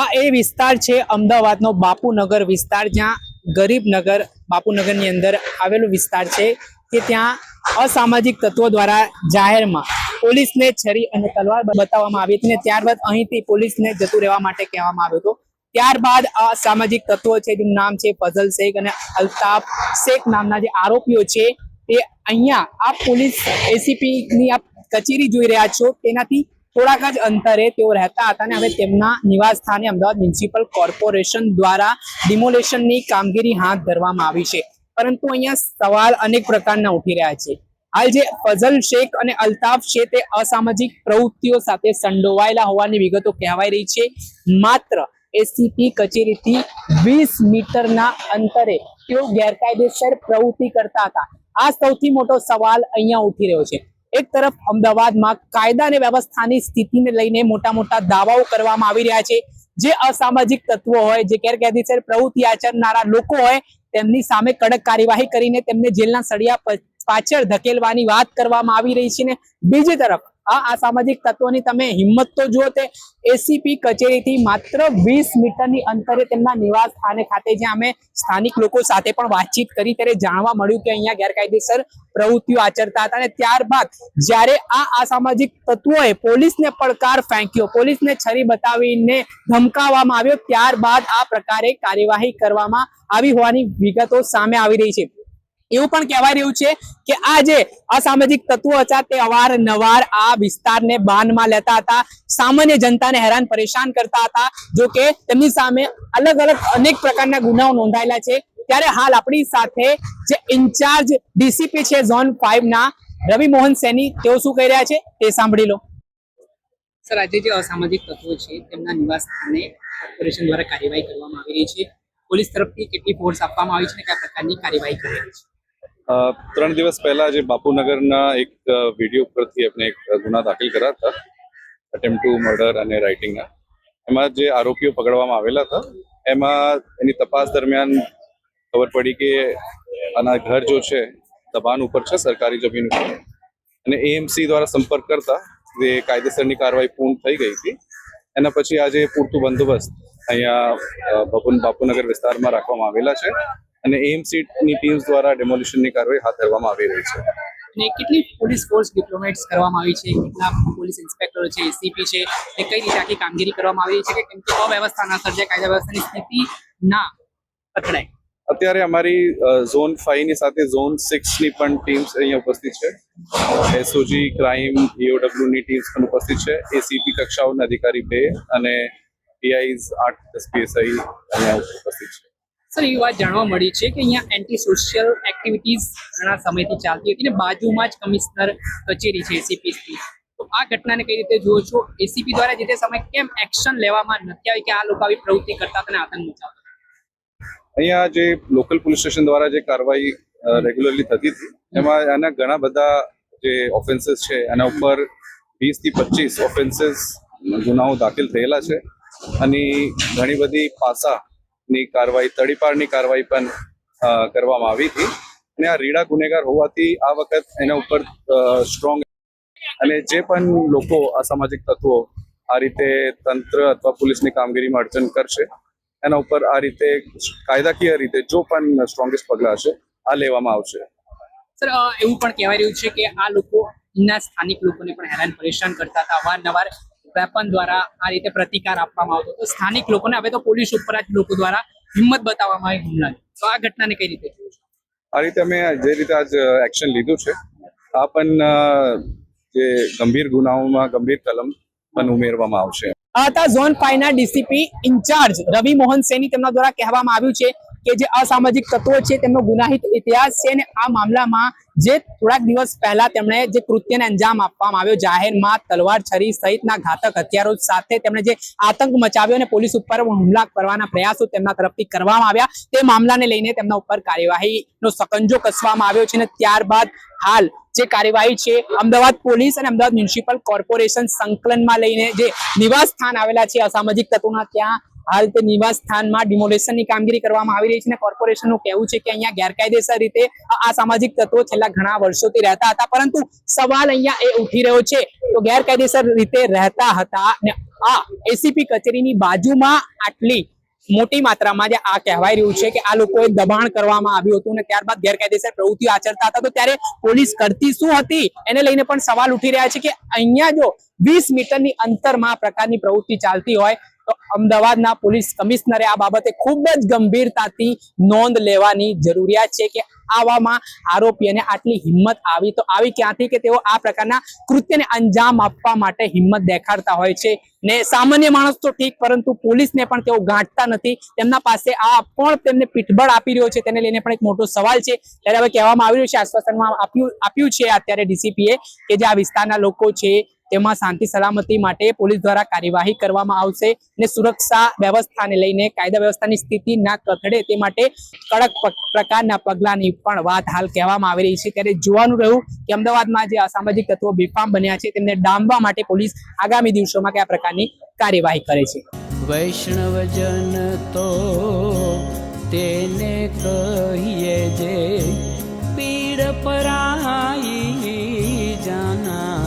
આ એ વિસ્તાર છે અમદાવાદનો બાપુનગર વિસ્તાર, જ્યાં ગરીબનગર બાપુનગરની અંદર આવેલું વિસ્તાર છે કે ત્યાં અસામાજિક તત્વો દ્વારા જાહેરમાં પોલીસને છરી અને તલવાર બતાવવામાં આવી હતી અને ત્યારબાદ અહીંથી પોલીસને જતું રહેવા માટે કહેવામાં આવ્યું હતું. ત્યારબાદ આ સામાજિક તત્વો છે, જેનું નામ છે ફઝલ શેખ અને અલ્તાફ શેખ નામના જે આરોપીઓ છે તે અહીંયા આ પોલીસ એસીપી ની આપ કચેરી જોઈ રહ્યા છો. તેનાથી થોડાક જ અંતરે તેઓ રહેતા હતા અને હવે તેમના નિવાસ સ્થાને અમદાવાદ મ્યુનિસિપલ કોર્પોરેશન દ્વારા ડિમોલેશનની કામગીરી હાથ ધરવામાં આવી છે. પરંતુ અહીંયા સવાલ અનેક પ્રકારના ઉઠી રહ્યા છે. હાલ જે ફઝલ શેખ અને અલ્તાફ છે તે અસામાજિક પ્રવૃત્તિઓ સાથે સંડોવાયેલા હોવાની વિગતો કહેવાઈ રહી છે. માત્ર એસીપી કચેરીથી વીસ મીટરના અંતરે તેઓ ગેરકાયદેસર પ્રવૃત્તિ કરતા હતા. આ સૌથી મોટો સવાલ અહીંયા ઉઠી રહ્યો છે. એક તરફ અમદાવાદમાં કાયદા અને વ્યવસ્થાની સ્થિતિને લઈને મોટા મોટા દાવાઓ કરવામાં આવી રહ્યા છે. જે અસામાજિક તત્વો હોય, જે ગેરકાયદેસર પ્રવૃત્તિ આચરનારા લોકો હોય, તેમની સામે કડક કાર્યવાહી કરીને તેમને જેલના સળિયા પાછળ ધકેલવાની વાત કરવામાં આવી રહી છે ને બીજી તરફ આ અસામાજિક તત્વોની તમે હિંમત તો જુઓ તે એસીપી કચેરીથી માત્ર વીસ મીટરની અંતરે તેમના નિવાસ સ્થાને ખાતે જ્યાં અમે સ્થાનિક લોકો સાથે પણ વાતચીત કરી ત્યારે જાણવા મળ્યું કે અહીંયા ગેરકાયદેસર પ્રવૃત્તિઓ આચરતા હતા અને ત્યારબાદ જ્યારે આ અસામાજિક તત્વોએ પોલીસને પડકાર ફેંક્યો, પોલીસને છરી બતાવીને ધમકાવવામાં આવ્યો, ત્યારબાદ આ પ્રકારે કાર્યવાહી કરવામાં આવી હોવાની વિગતો સામે આવી રહી છે. એવું પણ કહેવાય રહ્યું છે કે આ જે અસામાજિક તત્વો હતા તે અવારનવાર આ વિસ્તારને બાનમાં લેતા હતા. સામાન્ય જનતાને હેરાન પરેશાન કરતા હતા. જો કે તેમની સામે અલગ અલગ અનેક પ્રકારના ગુનાઓ નોંધાયેલા છે. ત્યારે હાલ આપણી સાથે જે ઇન્ચાર્જ ડીસીપી છે ઝોન ફાઈવ ના રવિ મોહન સેની, તેઓ શું કહી રહ્યા છે તે સાંભળી લો. સર, આજે જે અસામાજિક તત્વો છે, તેમના નિવાસ સ્થાને કોર્પોરેશન દ્વારા કાર્યવાહી કરવામાં આવી રહી છે. પોલીસ તરફથી કેટલી ફોર્સ આપવામાં આવી છે અને કયા પ્રકારની કાર્યવાહી કરી રહી છે? ત્રણ દિવસ પહેલા જે બાપુનગરના એક વીડિયો પરથી આપણે એક ગુના દાખલ કર્યા હતા. અટેમ્પ ટુ મર્ડર અને રાઇટિંગના એમાં જે આરોપીઓ પકડવામાં આવેલા હતા, એમાં એની તપાસ દરમિયાન ખબર પડી કે આના ઘર જો છે, દબાણ ઉપર છે, સરકારી જમીન ઉપર. અને એએમસી દ્વારા સંપર્ક કરતા જે કાયદેસરની કાર્યવાહી પૂર્ણ થઈ ગઈ હતી, એના પછી આજે પૂરતું બંદોબસ્ત અહીંયા બાપુનગર વિસ્તારમાં રાખવામાં આવેલા છે અને એએમસી ની ટીમ્સ દ્વારા ડેમોલિશનની કાર્યવાહી હાથ ધરવામાં આવી રહી છે. અને કેટલી પોલીસ ફોર્સ ડિપ્લોમેટ્સ કરવામાં આવી છે? કેટલા પોલીસ ઇન્સ્પેક્ટર છે એસીપી છે? એ કઈ રીતે આખી કામગીરી કરવામાં આવી છે? કે કેમ કે અવ્યવસ્થા ના સર્જાય કાયદા વ્યવસ્થાની સ્થિતિ ના અથડાય અત્યારે અમારી ઝોન ફાઈવની સાથે ઝોન સિક્સની પણ ટીમ્સ અહીંયા ઉપસ્થિત છે. એસઓજી ક્રાઇમ ઈઓડબ્લ્યુ ની ટીમ્સ પણ ઉપસ્થિત છે. એસીપી કક્ષાઓના અધિકારી બે અને પીઆઈઝ આઠ એસપીએસઆઈ અહીંયા ઉપસ્થિત છે. સર એ વાત જાણવા મળી છે કે અહીંયા એન્ટી સોશિયલ એક્ટિવિટીઝ ઘણા સમયથી ચાલતી હતી ને બાજુમાં જ કમિશનર કચેરી છે એસીપી તો આ ઘટનાને કઈ રીતે જુઓ છો? એસીપી દ્વારા જે તે સમય કેમ એક્શન લેવામાં નથી આવી કે આ લોકો આવી પ્રવૃત્તિ કરતા અને આતંક મચાવતા અહીંયા જે લોકલ પોલીસ સ્ટેશન દ્વારા જે કાર્યવાહી રેગ્યુલરલી થતી હતી, એમાં એના ઘણા બધા જે ઓફેન્સીસ છે, એના ઉપર વીસથી પચીસ ઓફેન્સીસ ગુનાઓ દાખલ થયેલા છે. અને ઘણી બધી પાસાની કાર્યવાહી, તડીપારની કાર્યવાહી પણ કરવામાં આવી હતી. અને આ રીડા ગુનેગાર હોવાથી આ વખત એના ઉપર સ્ટ્રોંગ અને જે પણ લોકો અસામાજિક તત્વો આ રીતે તંત્ર અથવા પોલીસની કામગીરીમાં અડચણ કરશે, એના ઉપર આ રીતે કાયદાકીય રીતે જો પણ સ્ટ્રોંગેસ્ટ પગલાં હશે, આ લેવામાં આવશે. સર એવું પણ કહેવાય રહ્યું છે કે આ લોકો ના સ્થાનિક લોકોને પણ હેરાન પરેશાન કરતા હતા. અવારનવાર વેપન દ્વારા આ રીતે પ્રતિકાર આપવામાં આવતો તો સ્થાનિક લોકોને હવે તો પોલીસ ઉપર જ લોકો દ્વારા હિંમત બતાવવામાં આવી હુમલા. તો આ ઘટનાને કઈ રીતે આ રીતે અમે જે રીતે આજ એક્શન લીધું છે આ પણ જે ગંભીર ગુનાઓમાં ગંભીર કલમ પણ ઉમેરવામાં આવશે. આ હતા ઝોન ફાઈવ ના ડીસીપી ઇન્ચાર્જ રવિ મોહન સેની. તેમના દ્વારા કહેવામાં આવ્યું છે કે જે અસામાજિક તત્વો છે તેમનો ગુનાહિત ઇતિહાસ છે અને આ મામલામાં જે થોડાક દિવસ પહેલા તેમણે જે કૃત્યને અંજામ આપવામાં આવ્યો, જાહેરમાં તલવાર છરી સહિતના ઘાતક હથિયારો સાથે તેમણે જે આતંક મચાવ્યો અને પોલીસ ઉપર હુમલા કરવાના પ્રયાસો તેમના તરફથી કરવામાં આવ્યા. તે મામલાને લઈને તેમના ઉપર કાર્યવાહીનો સકંજો કસવામાં આવ્યો છે અને ત્યારબાદ હાલ જે કાર્યવાહી છે, અમદાવાદ પોલીસ અને અમદાવાદ મ્યુનિસિપલ કોર્પોરેશન સંકલનમાં લઈને જે નિવાસ સ્થાન આવેલા છે, અસામાજિક તત્વોના ત્યાં હાલ તે નિવાસ સ્થાનમાં ડિમોલેશનની કામગીરી કરવામાં આવી રહી છે અને કોર્પોરેશનનું કહેવું છે કે અહીંયા ગેરકાયદેસર રીતે આ સામાજિક તત્વો છેલ્લા ઘણા વર્ષોથી રહેતા હતા. પરંતુ સવાલ અહીંયા એ ઉઠી રહ્યો છે તો ગેરકાયદેસર રીતે રહેતા હતા અને આ એસીપી કચેરીની બાજુમાં આટલી મોટી માત્રામાં જે આ કહેવાય રહ્યું છે કે આ લોકોએ દબાણ કરવામાં આવ્યું હતું અને ત્યારબાદ ગેરકાયદેસર પ્રવૃત્તિઓ આચરતા હતા. તો ત્યારે પોલીસ કરતી શું હતી? એને લઈને પણ સવાલ ઉઠી રહ્યા છે કે અહીંયા જો વીસ મીટરની અંતરમાં પ્રકારની પ્રવૃત્તિ ચાલતી હોય તો અમદાવાદના પોલીસ કમિશનરે આ બાબતે ખૂબ જ ગંભીરતાથી નોંધ લેવાની જરૂરિયાત છે કે આવામાં આરોપીઓને આટલી હિંમત આવી. તો આવી ક્યાંથી કે તેઓ આ પ્રકારના કૃત્યને અંજામ આપવા માટે હિંમત દેખાડતા હોય છે ને સામાન્ય માણસ તો ઠીક, પરંતુ પોલીસને પણ તેઓ ગાંઠતા નથી. તેમના પાસે આ કોણ તેમને પીઠબળ આપી રહ્યો છે. તેને લઈને પણ એક મોટો સવાલ છે. ત્યારે હવે કહેવામાં આવી રહ્યું છે, આશ્વાસનમાં આપ્યું આપ્યું છે અત્યારે ડીસીપીએ કે જે આ વિસ્તારના લોકો છે તેમાં શાંતિ સલામતી માટે પોલીસ દ્વારા કાર્યવાહી કરવામાં આવશે અને સુરક્ષા વ્યવસ્થાને લઈને કાયદા વ્યવસ્થાની સ્થિતિ ના કથડે તે માટે કડક પ્રકારના પગલાંની પણ વાત હાલ કહેવામાં આવી રહી છે. ત્યારે જોવાનું રહ્યું કે અમદાવાદમાં જે અસામાજિક તત્વો બેફામ બન્યા છે, તેમને ડામવા માટે પોલીસ આગામી દિવસોમાં કયા પ્રકારની કાર્યવાહી કરે છે? વૈષ્ણવજન તો તેને કહીએ જે પીડ પરાઈ જાના